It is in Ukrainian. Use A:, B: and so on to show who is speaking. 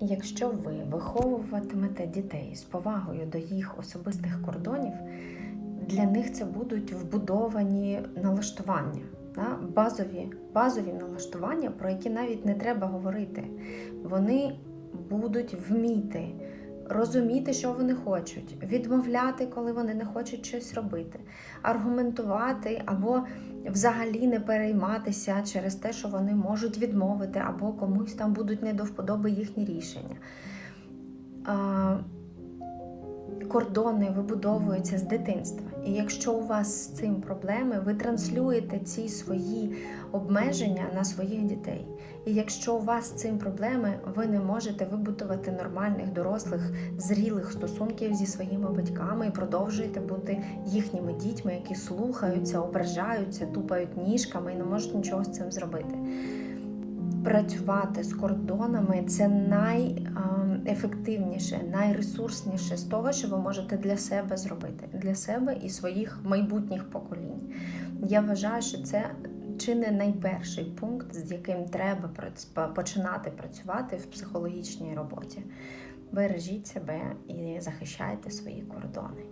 A: Якщо ви виховуватимете дітей з повагою до їх особистих кордонів, для них це будуть вбудовані налаштування, да? базові, базові налаштування, про які навіть не треба говорити. Вони будуть вміти розуміти, що вони хочуть, відмовляти, коли вони не хочуть щось робити, аргументувати або взагалі не перейматися через те, що вони можуть відмовити, або комусь там будуть не до вподоби їхні рішення. Кордони вибудовуються з дитинства. І якщо у вас з цим проблеми, ви транслюєте ці свої обмеження на своїх дітей. І якщо у вас з цим проблеми, ви не можете вибудувати нормальних, дорослих, зрілих стосунків зі своїми батьками і продовжуєте бути їхніми дітьми, які слухаються, ображаються, тупають ніжками і не можуть нічого з цим зробити. Працювати з кордонами це найефективніше, найресурсніше з того, що ви можете для себе зробити, для себе і своїх майбутніх поколінь. Я вважаю, що це чи не найперший пункт, з яким треба починати працювати в психологічній роботі. Бережіть себе і захищайте свої кордони.